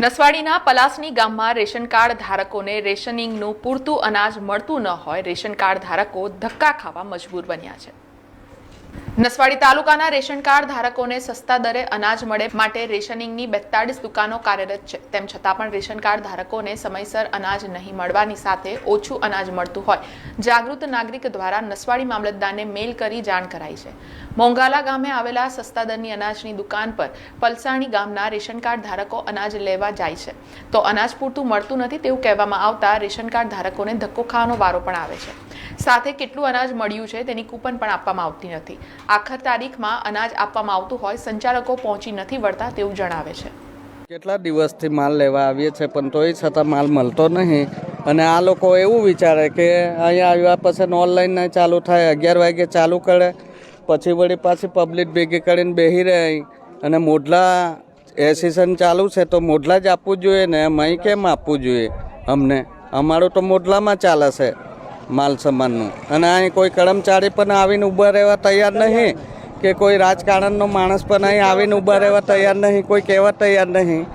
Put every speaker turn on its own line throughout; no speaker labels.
નસવાડીના પલાસની ગામમાં ration card ધારકોને રેશનિંગનું પૂરતું અનાજ મળતું ન હોય, રેશન કાર્ડ ધારકો ધક્કા ખાવા મજબૂર બન્યા છે. નસવાડી તાલુકાના રેશન કાર્ડ ધારકોને સસ્તા દરે અનાજ મળે માટે રેશનિંગની બેતાળીસ દુકાનો કાર્યરત છે. તેમ છતાં પણ રેશન કાર્ડ ધારકોને સમયસર અનાજ નહીં મળવાની સાથે ઓછું અનાજ મળતું હોય. જાગૃત નાગરિક દ્વારા નસવાડી મામલતદારને મેલ કરી જાણ કરાઈ છે. મોંઘાલા ગામે આવેલા સસ્તા દરની અનાજની દુકાન પર પલસાણી ગામના રેશન કાર્ડ ધારકો અનાજ લેવા જાય છે. તો અનાજ પૂરતું મળતું નથી તેવું કહેવામાં આવતા રેશન કાર્ડ ધારકોને ધક્કો ખાવાનો વારો પણ આવે છે. સાથે કેટલું અનાજ મળ્યું છે તેની કૂપન પણ આપવામાં આવતી નથી. આખર તારીખમાં અનાજ આપવામાં આવતું હોય, સંચાલકો પહોંચી નથી વળતા તેવું જણાવે છે.
કેટલા દિવસથી માલ લેવા આવીએ છીએ પણ તોય છતાં માલ મળતો નહીં. અને આ લોકો એવું વિચારે કે અહીંયા આવ્યા પછી ઓનલાઈન ચાલુ થાય, અગિયાર વાગે ચાલુ કરે, પછી વળી પાછી પબ્લિક ભેગી કરીને બેસી રહે. અને મોઢલા એ સિઝન ચાલુ છે, તો મોઢલા જ આપવું જોઈએ ને, એમ કેમ આપવું જોઈએ? અમને, અમારું તો મોઢલામાં ચાલે છે. માલ સામાનનું. અને અહીં કોઈ કર્મચારી પણ આવીને ઊભા રહેવા તૈયાર નહીં કે કોઈ રાજકારણનો માણસ પણ અહીં આવીને ઊભા રહેવા તૈયાર નહીં કોઈ કહેવા તૈયાર નહીં.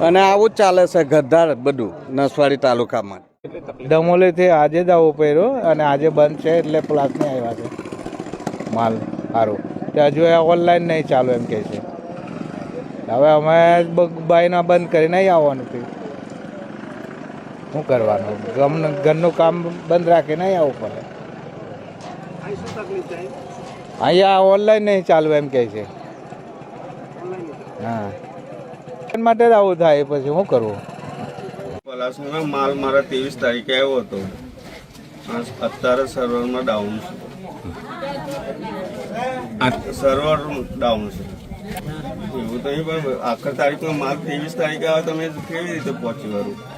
અને આવું જ ચાલે છે ગદ્દાર બધું નસવાડી તાલુકામાં.
દમોલીથી આજે જ આવવું પડ્યું અને આજે બંધ છે એટલે પ્લાસને આવ્યા છે. માલ સારું. તે હજુ એ ઓનલાઈન નહીં ચાલુ એમ કહે છે. હવે અમે બાયના બંધ કરીને આવવાનું થયું શું કરવાનું? ગમ ઘરનું કામ બંધ રાખીને અહીં આવવું પડે. અહીંયા ઓનલાઈન નહીં ચાલુ એમ કહે છે. હા. એના માટે જ આવું થાય પછી શું કરવું
પલાસનો માલ મારા ત્રેવીસ તારીખે આવ્યો હતો. અત્યારે સર્વરમાં ડાઉન છે. સર્વર ડાઉન છે. એવું તો નહીં પણ આખર તારીખમાં માલ ત્રેવીસ તારીખે આવે તમે કેવી રીતે પહોંચી વળું?